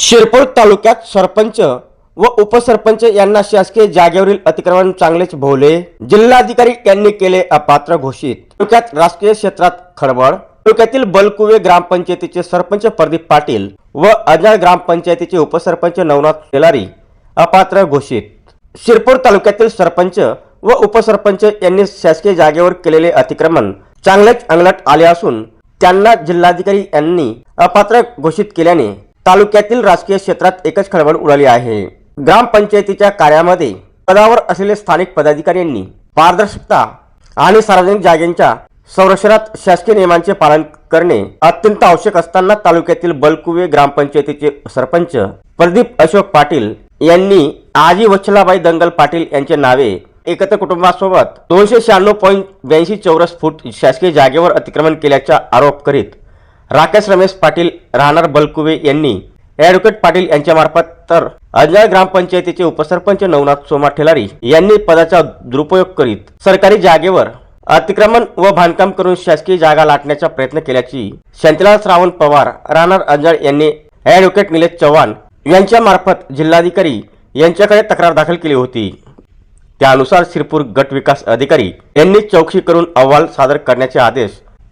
शिरपूर तालुक्यात सरपंच व उपसरपंच यांना शासकीय जागेवरील अतिक्रमण चांगलेच भोवले. जिल्हाधिकारी यांनी केले अपात्र घोषित. तालुक्यात राजकीय क्षेत्रात खळबळ. तालुक्यातील बलकुवे ग्रामपंचायतीचे सरपंच प्रदीप पाटील व अजाळ ग्रामपंचायतीचे उपसरपंच नवनाथ तेलारी अपात्र घोषित. शिरपूर तालुक्यातील सरपंच व उपसरपंच यांनी शासकीय जागेवर केलेले अतिक्रमण चांगलेच अंगलट आले असून त्यांना जिल्हाधिकारी यांनी अपात्र घोषित केल्याने तालुक्यातील राजकीय क्षेत्रात एकच खळबळ उडाली आहे. ग्रामपंचायतीच्या कार्यामध्ये पदावर असलेले स्थानिक पदाधिकाऱ्यांनी पारदर्शकता आणि सार्वजनिक जागेच्या संरक्षणात शासकीय नियमांचे पालन करणे अत्यंत आवश्यक असताना तालुक्यातील बलकुवे ग्रामपंचायतीचे सरपंच प्रदीप अशोक पाटील यांनी आजी वच्छलाबाई दंगल पाटील यांचे नावे एकत्र कुटुंबासोबत दोनशे शहाण्णव पॉईंट ब्याऐंशी चौरस फूट शासकीय जागेवर अतिक्रमण केल्याचा आरोप करीत राकेश रमेश पाटील राहणार बलकुवे यांनी ॲडव्होकेट पाटील यांच्यामार्फत तर अंजाळ ग्रामपंचायतीचे उपसरपंच नवनाथ सोमा ठेलारी यांनी पदाचा दुरुपयोग करीत सरकारी जागेवर अतिक्रमण व बांधकाम करून शासकीय जागा लाटण्याचा प्रयत्न केल्याची शांतीलाल श्रावण पवार राहणार अंजाळ यांनी ॲडव्होकेट निलेश चव्हाण यांच्या मार्फत जिल्हाधिकारी यांच्याकडे तक्रार दाखल केली होती. त्यानुसार शिरपूर गट विकास अधिकारी यांनी चौकशी करून अहवाल सादर करण्याचे आदेश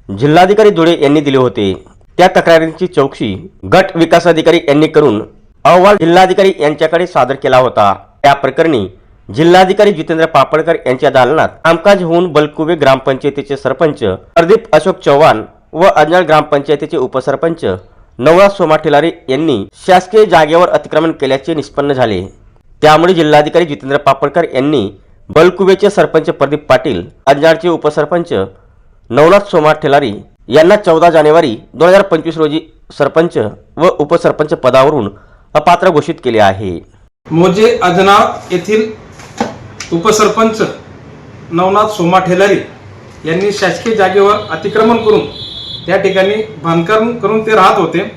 जिल्हाधिकारी धुळे यांनी दिले होते. त्या तक्रारींची चौकशी गट विकास अधिकारी यांनी करून अहवाल जिल्हाधिकारी यांच्याकडे सादर केला होता. त्या प्रकरणी जिल्हाधिकारी जितेंद्र पापडकर यांच्या दालनात कामकाज होऊन बलकुवे ग्रामपंचायतीचे सरपंच प्रदीप अशोक चव्हाण व अंजळ ग्रामपंचायतीचे उपसरपंच नवनाथ सोमा ठेलारी यांनी शासकीय जागेवर अतिक्रमण केल्याचे निष्पन्न झाले. त्यामुळे जिल्हाधिकारी जितेंद्र पापडकर यांनी बलकुवेचे सरपंच प्रदीप पाटील अंजाळचे उपसरपंच नवनाथ सोमा ठेलारी यांना चौदा जानेवारी दोन हजार पंचवीस रोजी सरपंच व उपसरपंच पदावरून अपात्र घोषित केले आहे. मोजे अजना येथील उपसरपंच नवनाथ सोमा ठेलारी यांनी शासकीय जागेवर अतिक्रमण करून त्या ठिकाणी बांधकाम करून ते राहत होते.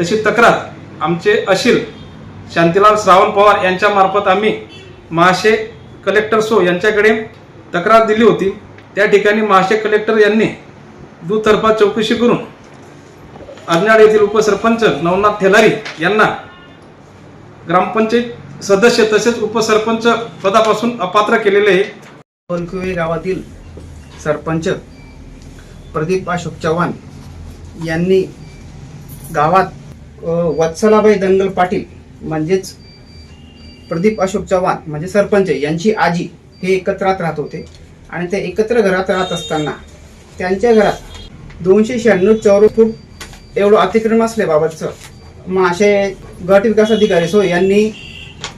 तशी तक्रार आमचे अशील शांतीलाल श्रावण पवार यांच्यामार्फत आम्ही महाशे कलेक्टर सो यांच्याकडे तक्रार दिली होती. त्या ठिकाणी महाशे कलेक्टर यांनी दुतर्फा चौकशी करून अर्नाड येथील उपसरपंच नवनाथ ठेलारी यांना ग्रामपंचायत सदस्य तसेच उपसरपंच पदापासून अपात्र केलेले बनकुवे गावातील सरपंच प्रदीप अशोक चव्हाण यांनी गावात वत्सलाबाई दंगल पाटील म्हणजेच प्रदीप अशोक चव्हाण म्हणजे सरपंच यांची आजी हे एकत्रात राहत होते. आणि ते एकत्र घरात राहत असताना त्यांच्या घरात दोनशे शहाण्णव चौरस फूट एवढं अतिक्रमण असल्याबाबतचं माशे गट विकास अधिकारी सो यांनी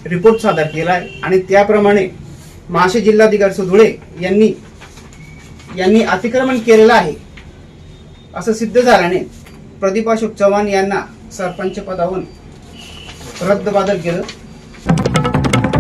रिपोर्ट सादर केला आहे आणि त्याप्रमाणे महाशे जिल्हाधिकारी सुधुळे यांनी यांनी अतिक्रमण केलेलं आहे. असं सिद्ध झाल्याने प्रदीप अशोक चव्हाण यांना सरपंच पदावरून रद्दबादल केलं.